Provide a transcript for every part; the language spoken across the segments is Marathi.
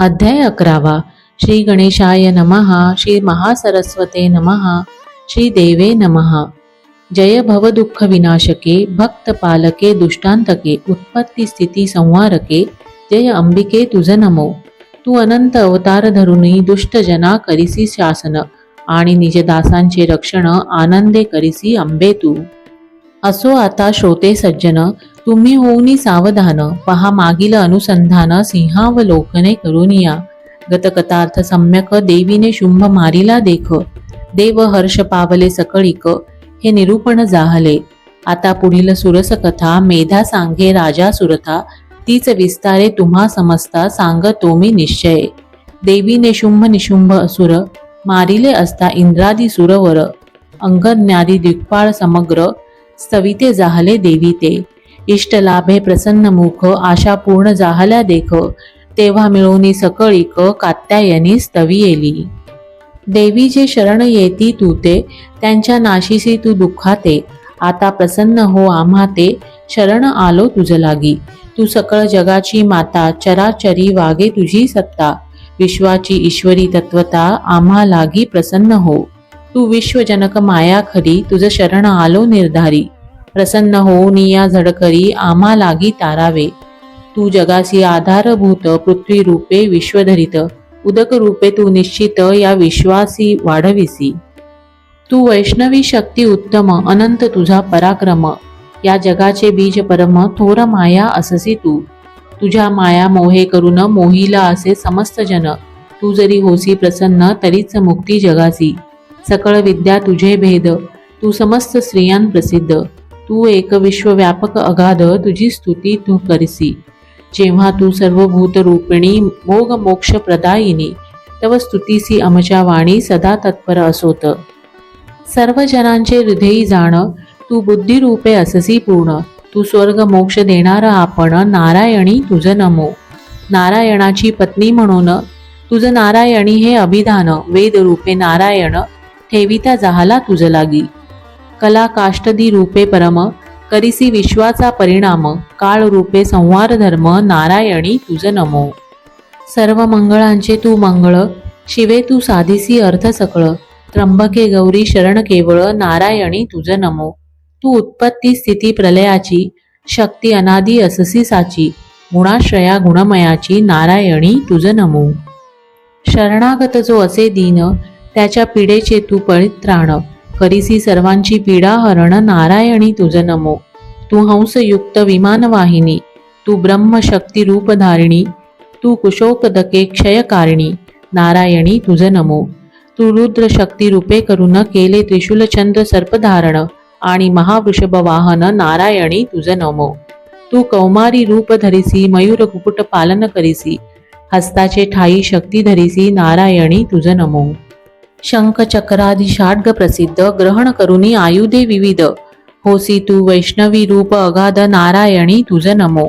अध्याय अकरावा. श्री गणेशाय नमः श्री महासरस्वते नमः श्री देवे नमः. जय भवदुःख विनाशके भक्त पालके दुष्टांतके उत्पत्ती स्थिती संवारके जय अंबिके तुझ नमो. तू अनंत अवतार धरुनी दुष्ट जना करिसी शासन आणि निजदासांचे रक्षण आनंदे करिसी अंबे तू. असो आता श्रोते सज्जन तुम्ही होऊनी सावधान. पहा मागील अनुसंधान सिंहावलोकने करून या. गतकथार्थ सम्यक देवीने शुंभ मारिला देख. देव हर्ष पावले सकळीक. हे निरूपण जाहले. आता पुढील सुरस कथा मेधा सांगे राजा सुरथा. तीच विस्तारे तुम्हा समजता सांगतो मी निश्चय. देवीने शुंभ निशुंभ असुर. मारिले असता इंद्रादी सुरवर. अंगज्ञादी दिग्पाळ समग्र. सविते जाहले देवी ते इष्ट लाभे प्रसन्न मुख आशा पूर्ण जाहल्या देख तेव्हा मिळवणी सकळीक कात्यायनी स्तवी येली. देवी जे शरण येती तू ते त्यांच्या नाशीसी तू दुःखाते. आता प्रसन्न हो आम्हा ते शरण आलो तुझ लागी. तू सकळ जगाची माता चराचरी वागे तुझी सत्ता. विश्वाची ईश्वरी तत्वता आम्हा लागी प्रसन्न हो. तू विश्वजनक माया खरी तुझ शरण आलो निर्धारी. प्रसन्न हो या झडकरी आम्हा लागी तारावे. तू जगासी आधारभूत पृथ्वी रूपे विश्वधरित. उदक रूपे तू निश्चित या विश्वासी वाढविसी. तू वैष्णवी शक्ती उत्तम अनंत तुझा पराक्रम. या जगाचे बीज परम थोर माया अससी तू. तुझ्या माया मोहे करून मोहिला असे समस्त जन. तू जरी होसी प्रसन्न तरीच मुक्ती जगासी. सकळ विद्या तुझे भेद. तू समस्त स्त्रियां प्रसिद्ध. तू एक विश्वव्यापक अगाध तुझी स्तुती तू करसी. जेव्हा तू सर्व भूतरूपिणी भोग मोक्ष प्रदायिनी तव स्तुतीसी अमच्या वाणी सदा तत्पर असोत. सर्व जनांचे हृदयी जाण तू बुद्धिरूपे अससी पूर्ण. तू स्वर्ग मोक्ष देणारा आपण नारायणी तुझ नमो. नारायणाची पत्नी म्हणून तुझ नारायणी हे अभिधान वेद रूपे नारायण ठेविता जाहाला तुझ लागी. कला काष्टदी रूपे परम करिसी विश्वाचा परिणाम काळ रूपे संवार धर्म नारायणी तुझ नमो. सर्व मंगळांचे तू मंगळ शिवे तू साधिसी अर्थ सकळ त्र्यंबके गौरी शरण केवळ नारायणी तुझ नमो. तू उत्पत्ती स्थिती प्रलयाची शक्ती अनादी अससी साची गुणाश्रया गुणमयाची नारायणी तुझ नमो. शरणागत जो असे दीन त्याच्या पिढेचे तू परित्राण करिसी सर्वांची पीडा हरण नारायणी तुझ नमो. तू हंसयुक्त विमानवाहिनी तू ब्रह्मशक्ती रूपधारिणी तू कुशोकदके क्षयकारिणी नारायणी तुझ नमो. तू रुद्र शक्ती रूपे करून केले त्रिशूलचंद्र सर्पधारण आणि महावृषभ वाहन नारायणी तुझ नमो. तू कौमारी रूप धरिसी मयूर कुकुट पालन करिसी हस्ताचे ठाई शक्ती धरिसी नारायणी तुझ नमो. शंख चक्रादी षाड्ग प्रसिद्ध ग्रहण करुनी आयुधे विविध. होसी तू वैष्णवी रूप अगाध नारायणी तुझ नमो.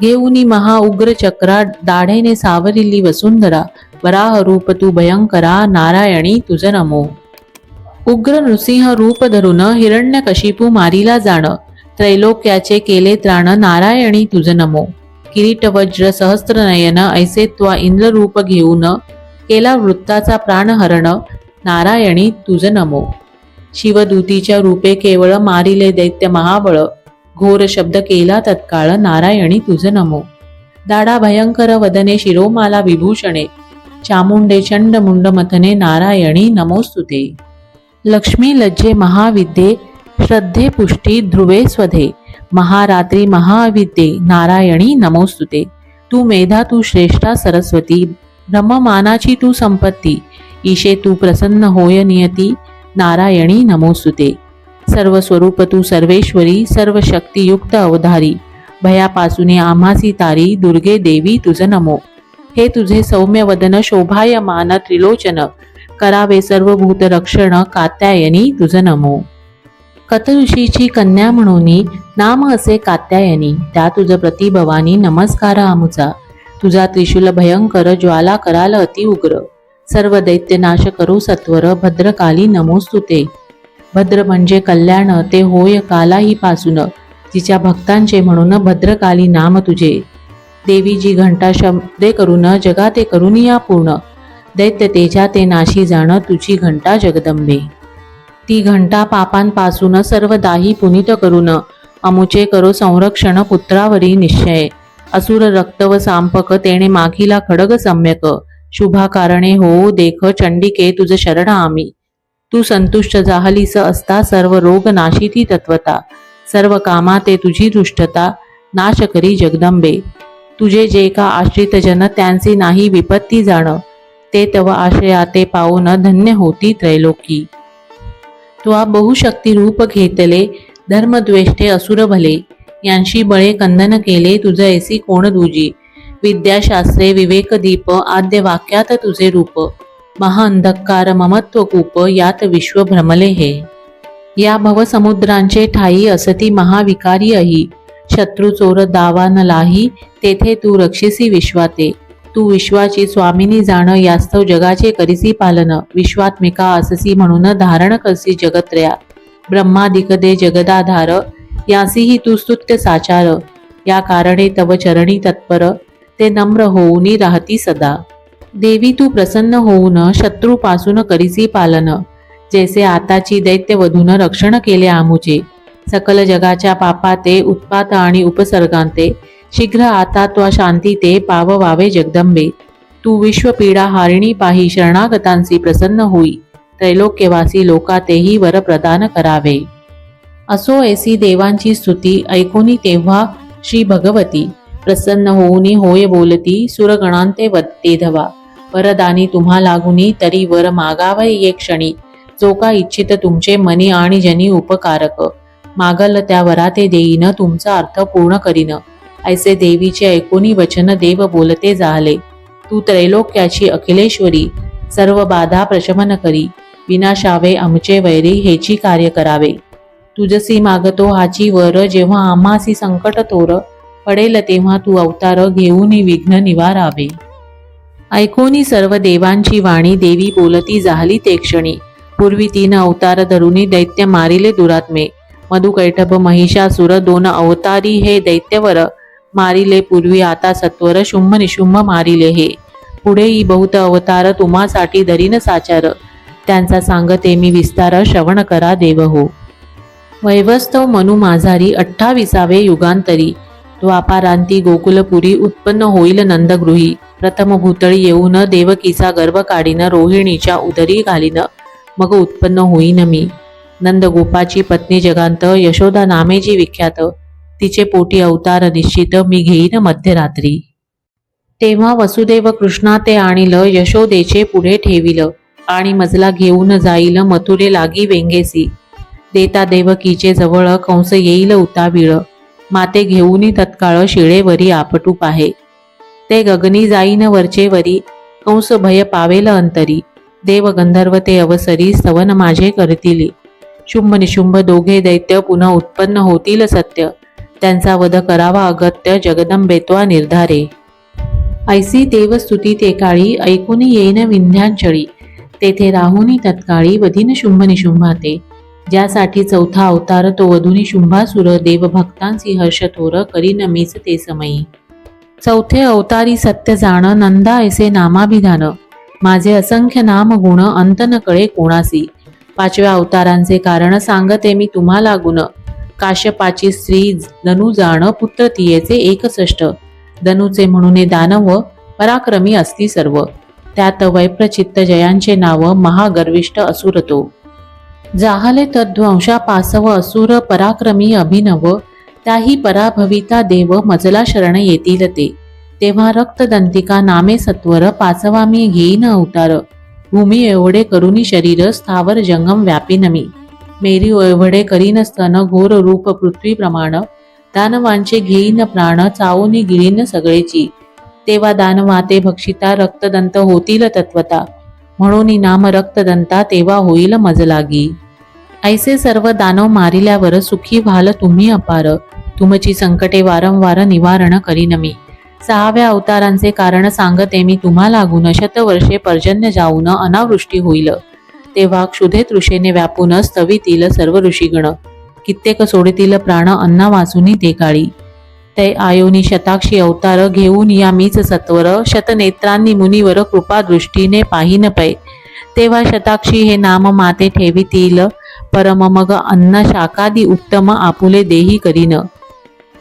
घेऊनी महा उग्र चक्रा दाढेने सावरिली वसुंधरा. वराह रूप तू भयंकरा नारायणी तुझ नमो. उग्र नृसिंह रूप धरून हिरण्यकशिपू मारिला जाण. त्रैलोक्याचे केले त्राण नारायणी तुझ नमो. किरीट वज्र सहस्त्रनयन ऐसे त्वा इंद्र रूप घेऊन केला वृत्ताचा प्राणहरण नारायणी तुझ नमो. शिवदूतीच्या रूपे केवळ मारिले दैत्य महाबळ. घोर शब्द केला तत्काळ नारायणी तुझ नमो. दाडा भयंकर वदने शिरोमाला विभूषणे. चामुंडे चंड मुंड मथने नारायणी नमोस्तुते. लक्ष्मी लज्जे महाविद्ये श्रद्धे पुष्टी ध्रुवे स्वधे. महारात्री महाविद्ये नारायणी नमोस्तुते. तू मेधा तू श्रेष्ठा सरस्वती. ब्रह्ममानाची तू संपत्ती. ईशे तू प्रसन्न होय नियती नारायणी नमोस्तुते. सर्व स्वरूप तू सर्वेश्वरी सर्व शक्तियुक्त अवधारी भयापासूने आम्हासी तारी दुर्गे देवी तुझ नमो. हे तुझे सौम्य वदन शोभायमान त्रिलोचन करावे सर्व भूत रक्षण कात्यायनी तुझ नमो. कतऋषीची कन्या म्हणून नाम असे कात्यायनी त्या तुझ प्रतिभवानी नमस्कार आमुचा. तुझा त्रिशूल भयंकर ज्वाला कराल अति उग्र सर्व दैत्यनाश करू सत्वर भद्रकाली नमोस्तुते. भद्र म्हणजे कल्याण ते होय कालाही पासून. तिच्या भक्तांचे म्हणून भद्रकाली नाम तुझे. देवी जी घंटा शब्दे करून जगाते करून या पूर्ण. दैत्य तेजा ते नाशी जाण तुझी घंटा जगदंबे. ती घंटा पापांपासून सर्व दाही पुनित करून अमुचे करो संरक्षण पुत्रावरी निश्चय. असुर रक्त व सांपक तेणे माखीला खडग सम्यक. शुभा कारणे हो देख चंडिके तुझ शरण आम्ही तू संतुष्ट जाहलीस असता सर्व रोग नाशिती तत्वता। सर्व कामा ते तुझी दृष्टता नाश करी जगदंबे। तुझे जे का आश्रित जन त्यांचे नाही विपत्ती जाण। ते तव आश्रयाते पाहून धन्य होती त्रैलोकी। त्वा बहुशक्ती रूप घेतले धर्मद्वेष्टे असुर भले। यांशी बळे कंदन केले तुझ ऐसी कोण दुजी। विद्याशास्त्रे विवेकदीप आद्य वाक्यात तुझे रूप. महाअंधकार ममत्व कूप यात विश्व भ्रमले हे या भवसमुद्रांचे ठाई असती महाविकारी अही शत्रू चोर दावा न लाही तेथे तू रक्षिसी विश्वाते. तू विश्वाची स्वामिनी जाण यास्तव जगाचे करिसी पालन. विश्वात्मिका अससी म्हणून धारण करसी जगत्रया. ब्रह्मादिक दे जगदाधार यासीही तू स्तुत्य साचार. या कारणे तव चरणी तत्पर ते नम्र होऊनी राहती सदा. देवी तू प्रसन्न होऊन शत्रूपासून करिसी पालन. जैसे आताची दैत्य वधून रक्षण केले आमुचे. सकल जगाच्या पापाते उत्पात आणि उपसर्गांते शीघ्र आता त्वा शांती ते पाववावे जगदंबे. तू विश्वपीडा हारिणी पाही शरणागतांसी प्रसन्न होई. त्रैलोक्यवासी लोकातेही वर प्रदान करावे. असो ऐसी देवांची स्तुती ऐकोनी तेव्हा श्री भगवती. प्रसन्न होऊनी होय बोलती सुरगणांते वत्ते धवा. वरदानी तुम्हा लागुनी तरी वर मागावय एक क्षणी. जो का इच्छित तुमचे मनी आणि जनी उपकारक. मागल त्या वराते देईन तुमचा अर्थ पूर्ण करीन. ऐसे देवीचे ऐकोनी वचन देव बोलते जाहले. तू त्रैलोक्याची अखिलेश्वरी सर्व बाधा प्रशमन करी. विनाशावे आमचे वैरी हेची कार्य करावे. तुझसी मागतो हाची वर जेव्हा आम्हासी संकट तोर पडेल तेव्हा तू अवतार घेऊन विघ्न निवारावे. ऐकोनी सर्व देवांची वाणी देवी बोलती जाहली ते क्षणी. पूर्वी तीन अवतार धरुनी दैत्य मारिले दुरात्मे. मधुकैठभ महिषासुर दोन अवतारी हे दैत्यवर मारिले पूर्वी आता सत्वर शुंभ निशुंभ मारिले हे. पुढेही बहुत अवतार तुम्हासाठी धरीन साचार. त्यांचा सांगते मी विस्तार श्रवण करा देव हो. वैवस्तव मनु माझारी अठ्ठाविसावे युगांतरी. द्वापारांती गोकुलपुरी उत्पन्न होईल नंदगृही. प्रथम भूतळी येऊन देवकीचा गर्भ काढीन रोहिणीच्या उदरी घालीन मग उत्पन्न होईन मी. नंदगोपाची पत्नी जगांत यशोदा नामेजी विख्यात. तिचे पोटी अवतार निश्चित मी घेईन मध्यरात्री. तेव्हा वसुदेव कृष्णा ते आणील यशोदेचे पुढे ठेविल. आणि मजला घेऊन जाईल मथुरे लागी वेंगेसी. देता देवकीचे जवळ कंस येईल उतावीळ. माते घेऊनी तत्काळ शिळेवरी आपटू पाहे ते गगनी जाईन वरचे वरी कंस भय पावेल अंतरी. देव गंधर्व ते अवसरी स्तवन माझे करतील. शुंभ निशुंभ दोघे दैत्य पुन्हा उत्पन्न होतील सत्य. त्यांचा वध करावा अगत्य जगदंबेत्वा निर्धारे. ऐसी देवस्तुती ते काळी ऐकून येईन विंध्यांचळी तेथे राहुनी तत्काळी वधीन शुंभ निशुंभाते. ज्यासाठी चौथा अवतार तो वधुनी शुंभासुर देव भक्तांची हर्षथोर करीन मीच ते समयी. चौथे अवतारी सत्य जाण नंदा ऐसे नामाभिधान. माझे असंख्य नाम गुण अंत न कळे कोणासी. पाचव्या अवतारांचे कारण सांगते मी तुम्हाला गुण. काश्यपाची स्त्री धनु जाण पुत्र तियेचे एकसष्ट. धनुचे म्हणून दानव पराक्रमी असती सर्व. त्यात वैप्रचित्त जयांचे नाव महागर्विष्ट असुरतो जाहले तद्वंशा पासव असुर पराक्रमी अभिनव त्याही पराभविता देव मजला शरण येतील ते. तेव्हा रक्तदंतिका नामे सत्वर पाचवा मी घेईन अवतार. भूमी एवढे करुनी शरीर स्थावर जंगम व्यापीन मी मेरी एवढे करीन स्तन घोर रूप पृथ्वी प्रमाण. दानवांचे घेईन प्राण चावूनी गिळीन सगळेची. तेव्हा दानवा ते भक्षिता रक्तदंत होतील तत्वता. म्हणून नाम रक्तदंता तेव्हा होईल मजलागी. ऐसे सर्व दानव मारिल्यावर सुखी व्हाल तुम्ही अपार. तुमची संकटे वारंवार निवारण करीन मी सहाव्या अवतारांचे कारण सांगते मी तुम्हा लागून शतवर्षे पर्जन्य जाऊन अनावृष्टी होईल. तेव्हा क्षुधे तृषेने व्यापून स्तवितील सर्व ऋषीगण. कित्येक सोडतील प्राण अन्ना वाचून ते काळी. ते आयोनी शताक्षी अवतार घेऊन या मीच सत्वर शतनेत्रांनी मुनीवर कृपा दृष्टीने पाहिन पै. तेव्हा शताक्षी हे नाम माते ठेवितील. परम मग अन्न शाकादी उत्तम आपुले देही करीन.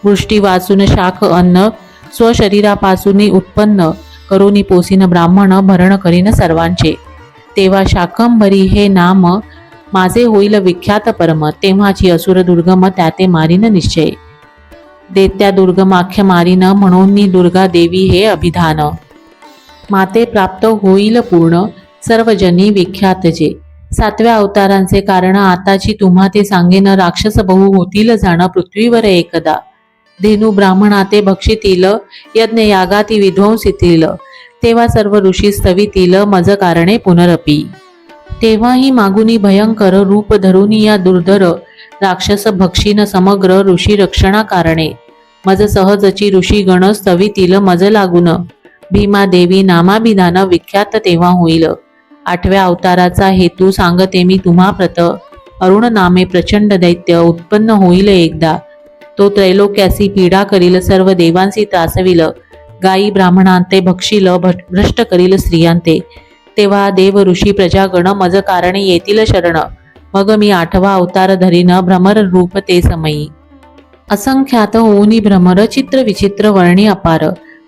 वृष्टी वाचून शाख अन्न स्वशरीरापासून उत्पन्न करुनी पोसीन ब्राह्मण भरण करीन सर्वांचे. तेव्हा शाकंभरी हे नाम माझे होईल विख्यात परम तेव्हाची असुर दुर्गम त्याते मारीन निश्चय. देत्या दुर्गमाख्य मारीन म्हणून दुर्गा देवी हे अभिधान. माते प्राप्त होईल पूर्ण सर्वजनी विख्यात जे. सातव्या अवतारांचे कारण आताची तुम्हा ते सांगेन राक्षस बहु होतील जाण पृथ्वीवर एकदा. धेनू ब्राह्मणाते भक्षितील यज्ञ यागाती विध्वंसितील तेव्हा सर्व ऋषी स्तवितील मज कारणे पुनरपी. तेव्हाही मागुनी भयंकर रूप धरुनी या दुर्धर राक्षस भक्षीन समग्र ऋषी रक्षणा कारणे मज सहजची ऋषी स्तवितील मज लागून. भीमा देवी नामाभिधान विख्यात तेव्हा होईल. आठव्या अवताराचा हेतू सांगते मी तुम्हा प्रत. अरुण नामे प्रचंड दैत्य उत्पन्न होईल एकदा. तो त्रैलोक्यासी पीडा करील सर्व देवांसी त्रासविल. गायी ब्राह्मणांते भक्षील भ्रष्ट करील स्त्रियांते. तेव्हा देव ऋषी प्रजागण मज कारणे येतील शरण. मग मी आठवा अवतार धरीन भ्रमर रूप ते समयी. असंख्यात होऊनी भ्रमर चित्र विचित्र वर्णी अपार.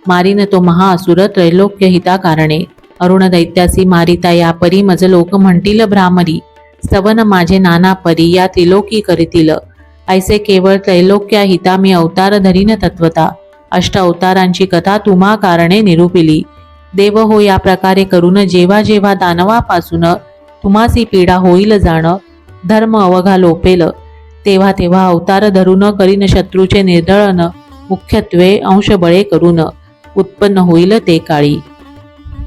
मारीन तो महाअसुर त्रैलोक्य हिता कारणे अरुण दैत्यासी मारिता या परी मज लोक म्हणतील भ्रामरी. स्तवन माझे नाना परी या त्रिलोकी करीतील. ऐसे केवळ त्रैलोक्या हिता मी अवतार धरीन तत्वता. अष्ट अवतारांची कथा तुम्हा कारणे निरूपिली. देव हो या प्रकारे करून जेव्हा जेव्हा दानवापासून तुम्हासी पीडा होईल जाण. धर्म अवघा लोपेल. तेव्हा तेव्हा अवतार धरून करीन शत्रूचे निर्दळन मुख्यत्वे अंशबळे करून. उत्पन्न होईल ते काळी.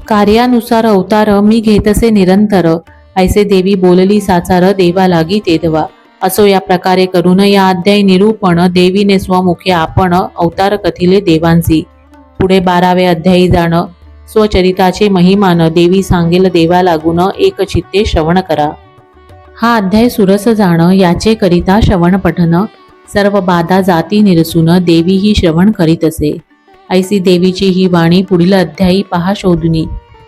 कार्यानुसार अवतार मी घेतसे निरंतर. ऐसे देवी बोलली साचार देवा लागी ते देवा असो या प्रकारे करून या अध्याय निरूपण देवीने स्वमुखे आपण अवतार कथिले देवांसी. पुढे बारावे अध्यायी जाण. स्वचरिताचे महिमान देवी सांगेल देवा लागून एक चित्ते श्रवण करा. हा अध्याय सुरस जाणं याचेकरिता श्रवण पठन सर्व बाधा जाती निरसून देवी ही श्रवण करीत असे. ऐसी देवीची ही वाणी पुढील अध्यायी पहा शोधुनी.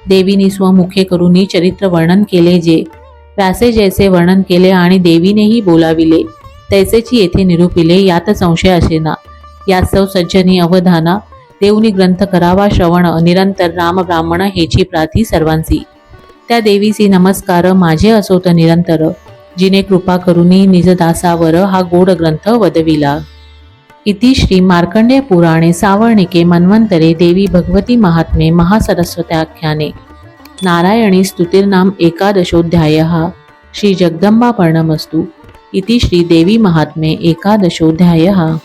देवीनी स्वमुखे करूनी चरित्र वर्णन केले जे. व्यासे जैसे वर्णन केले आणि देवीनेही बोलाविले. तैसेची येथे निरूपिले यात संशय असेना. यास्तव सज्जनी अवधाना. देवनी ग्रंथ करावा श्रवण निरंतर राम ब्राह्मण हेची प्रार्थी सर्वांची. त्या देवीसी नमस्कार माझे असोत निरंतर. जिने कृपा करुनी निजदासावर हा गोड ग्रंथ वदविला. इति श्री मार्कंडेय पुराणे सावर्णिके मन्वंतरे देवी भगवती महात्मे महासरस्वत्याख्याने. नारायणी स्तुतिर्नाम एकादशोध्याय. श्री जगदंबा पर्णमस्तु इति श्री देवी महात्मे एकादशोऽध्यायः